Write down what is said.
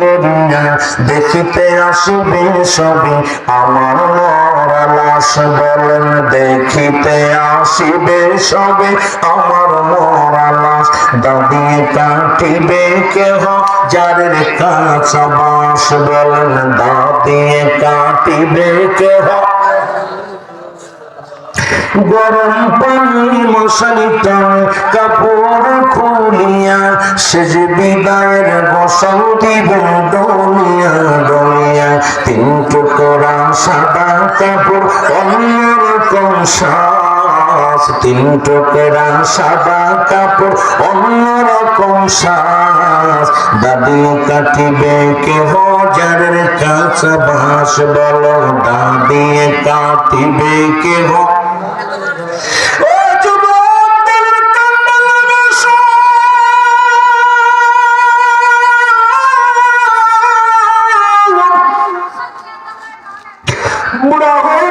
করিয়া দেখিতে আসিবে সবে, আমার মরা লাশ বলেন দেখিতে আসিবে সবে, আমার মরা লাশ দাদিয়ে কাটিবে কেহ যারের কাঁচা বাস বলেন দাদিয়ে কাটিবে কেহ। গরম পানি মশারি কাপড় যে বিদায়ের বসন্তি দলিয়া দলিয়া তিন টুকরা সাদা কাপড় অন্যরকম শ্বাস তিন টুকরা সাদা কাপড় অন্যরকম শ্বাস দাদি কাটিবে কেহ যারের কাছে বাস বলো দাদি কাটিবে কেহ বুড়া হয়ে